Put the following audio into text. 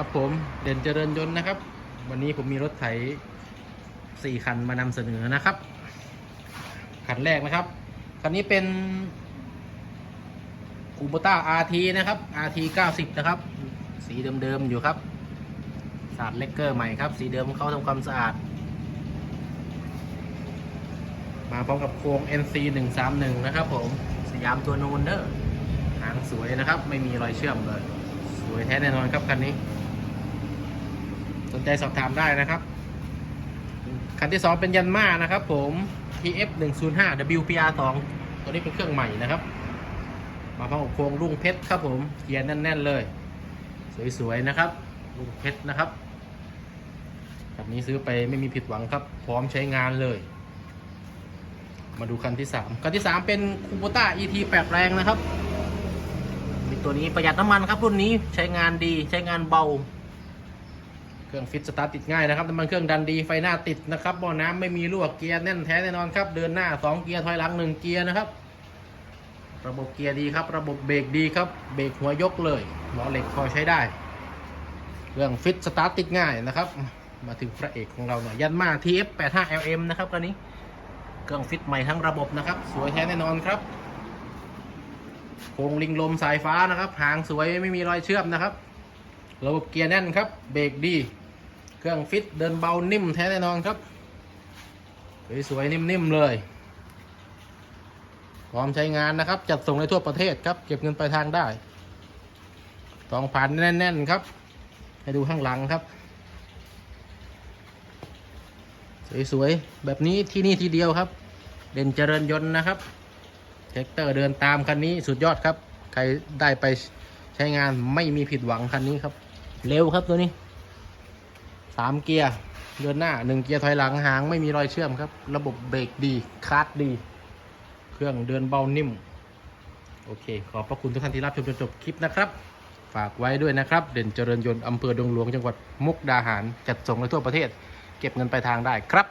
ครับผมเด่นเจริญยนต์นะครับ วันนี้ผมมีรถไถสี่คันมานำเสนอนะครับ คันแรกนะครับ คันนี้เป็นคูโบต้า RT นะครับ RT 90 นะครับ สีเดิมๆอยู่ครับสาดเลกเกอร์ใหม่ครับ สีเดิมเข้าทำความสะอาด มาพร้อมกับโครง NC 131นะครับผมสยามตัวนูนเดอร์หางสวยนะครับ ไม่มีรอยเชื่อมเลย สวยแท้แน่นอนครับคันนี้ นใจสอบถามได้นะครับ คันที่2เป็นยันมานะครับ ผม TF 105 WPR 2ตัวนี้เป็นเครื่องใหม่นะครับ มาพร้อมกับโครงรุ่งเพชรครับผมเกียร์แน่น ๆ เลย สวยๆนะครับรุ่งเพชรนะครับคันนี้ซื้อไปไม่มีผิดหวังครับ พร้อมใช้งานเลย มาดูคันที่3คันที่3เป็นคูโบต้า ET 8แรงนะครับมีตัวนี้ประหยัดน้ำมันครับรุ่นนี้ใช้งานดีใช้งานเบา เครื่องฟิตสตาร์ทติดง่ายนะครับน้ำมันเครื่องดันดีไฟหน้าติดนะครับบ่อน้ำไม่มีรั่วเกียร์แน่นแท้แน่นอนครับ เดินหน้า 2 เกียร์ถอยหลัง 1 เกียร์นะครับ ระบบเกียร์ดีครับ ระบบเบรกดีครับ เบรกหัวยกเลยล้อเหล็กพอใช้ได้ เครื่องฟิตสตาร์ทติดง่ายนะครับ มาถึงพระเอกของเราหน่อยยันมา TF 85 LM นะครับคันนี้ เครื่องฟิตใหม่ทั้งระบบนะครับ สวยแท้แน่นอนครับโครงลิงลมสายฟ้านะครับ หางสวยไม่มีรอยเชื่อมนะครับ ระบบเกียร์แน่นครับ เบรกดี เครื่องฟิตเดินเบานิ่มแท้แน่นอนครับ สวยๆนิ่มๆเลย พร้อมใช้งานนะครับ จัดส่งในทั่วประเทศครับ เก็บเงินปลายทางได้สองพันแน่นๆครับ ให้ดูข้างหลังครับ สวยๆแบบนี้ที่นี่ทีเดียวครับ เด่นเจริญยนต์นะครับแท็กเตอร์เดินตามคันนี้สุดยอดครับ ใครได้ไปใช้งานไม่มีผิดหวังคันนี้ครับ เร็วครับตัวนี้สามเกียร์เดินหน้าหนึ่งเกียร์ถอยหลังหางไม่มีรอยเชื่อมครับ ระบบเบรกดีคาร์ดดี เครื่องเดินเบานิ่ม โอเค ขอบพระคุณทุกท่านที่รับชมจนจบคลิปนะครับ ฝากไว้ด้วยนะครับ เด่นเจริญยนต์อำเภอดงหลวงจังหวัดมุกดาหารจัดส่งในทั่วประเทศ เก็บเงินไปลายทางได้ครับ